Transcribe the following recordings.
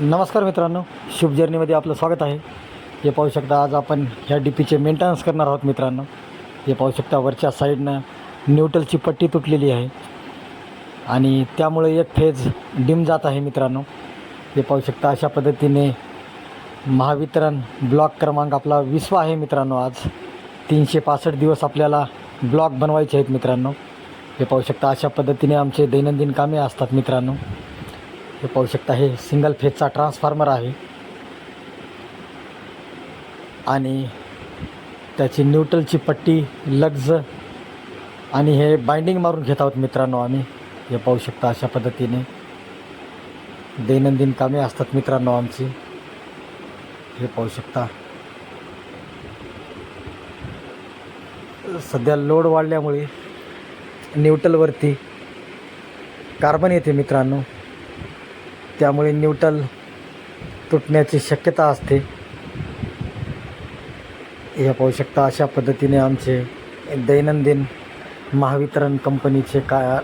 नमस्कार मित्रांनो शुभ जर्नीमध्ये आपलं स्वागत आहे. हे पाहू शकता आज आपण ह्या डी पीचे मेंटेनन्स करणार आहोत मित्रांनो. हे पाहू शकता वरच्या साईडनं न्यूट्रलची पट्टी तुटलेली आहे. आणि त्यामुळे एक फेज डिम जात आहे मित्रांनो. हे पाहू शकता अशा पद्धतीने महावितरण ब्लॉक क्रमांक आपला विसवा आहे मित्रांनो आज. तीनशे पासष्ट दिवस आपल्याला ब्लॉक बनवायचे आहेत मित्रांनो. हे पाहू शकता अशा पद्धतीने आमचे दैनंदिन कामे असतात मित्रांनो. हे पाहू शकता हे सिंगल फेजचा ट्रान्सफॉर्मर आहे. आणि त्याची न्यूट्रलची पट्टी लग्ज आणि हे बाइंडिंग मारून घेत आहोत मित्रांनो आम्ही. हे पाहू शकता अशा पद्धतीने. दैनंदिन कामे असतात मित्रांनो आमची. हे पाहू शकता. सध्या लोड वाढल्यामुळे न्यूट्रलवरती कार्बन येते मित्रांनो. त्यामुळे न्यूट्रल तुटण्याची शक्यता असते. हे पाहू शकता अशा पद्धतीने आमचे दैनंदिन महावितरण कंपनीचे का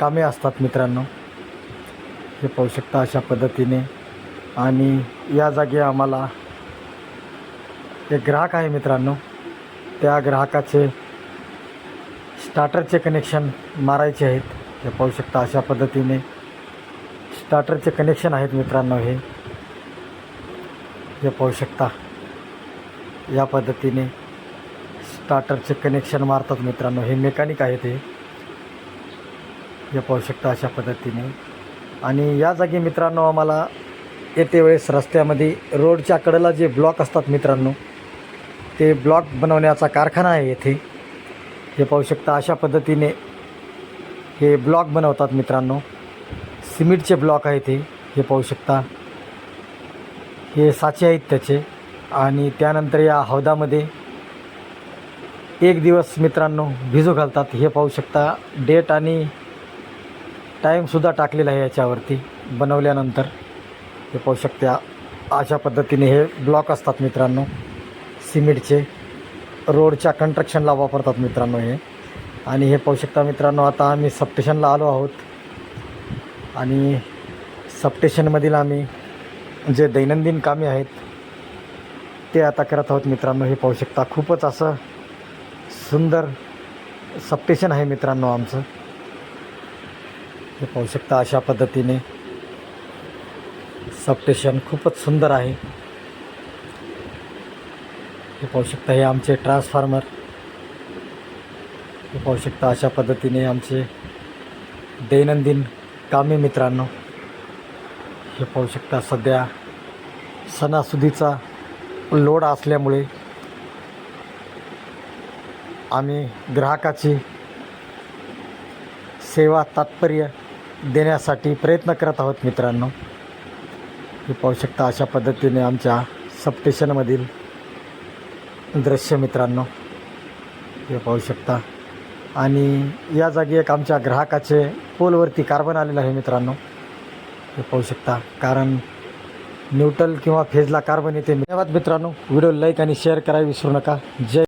कामे असतात मित्रांनो. हे पाहू शकता अशा पद्धतीने. आणि या जागी आम्हाला एक ग्राहक आहे मित्रांनो. त्या ग्राहकाचे स्टार्टरचे कनेक्शन मारायचे आहेत. हे पाहू शकता अशा पद्धतीने. स्टार्टरचे कनेक्शन आहेत मित्रांनो हे. हे पाहू शकता या पद्धतीने स्टार्टरचे कनेक्शन मारतात मित्रांनो. हे मेकॅनिक आहेत हे. हे पाहू शकता अशा पद्धतीने. आणि या जागी मित्रांनो आम्हाला येते वेळेस रस्त्यामध्ये रोडच्या कडेला जे ब्लॉक असतात मित्रांनो ते ब्लॉक बनवण्याचा कारखाना आहे येथे. हे पाहू शकता अशा पद्धतीने हे ब्लॉक बनवतात मित्रांनो. सिमेंटचे ब्लॉक आहेत हे हे पाहू शकता. हे साचे आहेत त्याचे. आणि त्यानंतर या हौदामध्ये एक दिवस मित्रांनो भिजू घालतात हे पाहू शकता. डेट आणि टाईमसुद्धा टाकलेला आहे याच्यावरती बनवल्यानंतर. हे पाहू शकता अशा पद्धतीने हे ब्लॉक असतात मित्रांनो. सिमेंटचे रोडच्या कन्स्ट्रक्शनला वापरतात मित्रांनो हे. आणि हे पाहू शकता मित्रांनो आता आम्ही सबस्टेशनला आलो आहोत. आणि सबस्टेशनमधील आम्ही जे दैनंदिन कामे आहेत ते आता करत आहोत मित्रांनो. हे पाहू शकता खूपच असं सुंदर सबस्टेशन आहे मित्रांनो आमचं. हे पाहू शकता अशा पद्धतीने सबस्टेशन खूपच सुंदर आहे. हे पाहू शकता हे आमचे ट्रान्सफॉर्मर हे पाहू शकता अशा पद्धतीने आमचे दैनंदिन कामे मित्रांनो हे पाहू शकता सध्या सणासुदीचा लोड असल्यामुळे आम्ही ग्राहकाची सेवा तात्पर्य देण्यासाठी प्रयत्न करत आहोत मित्रांनो. हे पाहू शकता अशा पद्धतीने आमच्या सबस्टेशनमधील दृश्य मित्रांनो. हे पाहू शकता आणि या जागी एक आमच्या ग्राहकाचे पोलवरती कार्बन आलेलं आहे मित्रांनो. हे पाहू शकता. कारण न्यूट्रल किंवा फेजला कार्बन येते. धन्यवाद मित्रांनो. व्हिडिओ लाईक आणि शेअर करायला विसरू नका. जय